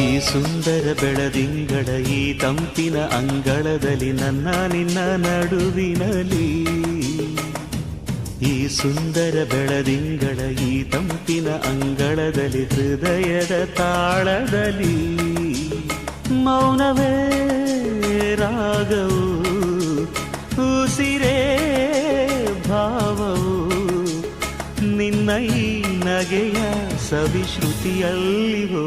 ಈ ಸುಂದರ ಬೆಳದಿಂಗಳ ಈ ತಂಪಿನ ಅಂಗಳದಲ್ಲಿ ನನ್ನ ನಿನ್ನ ನಡುವಿನಲಿ ಈ ಸುಂದರ ಬೆಳದಿಂಗಳ ಈ ತಂಪಿನ ಅಂಗಳದಲ್ಲಿ ಹೃದಯದ ತಾಳದಲ್ಲಿ ಮೌನವೇ ರಾಗವು, ಉಸಿರೇ ಭಾವವು, ನಿನ್ನ ಈ ನಗೆಯ ಸವಿಶ್ರುತಿಯಲ್ಲಿ ಹೋ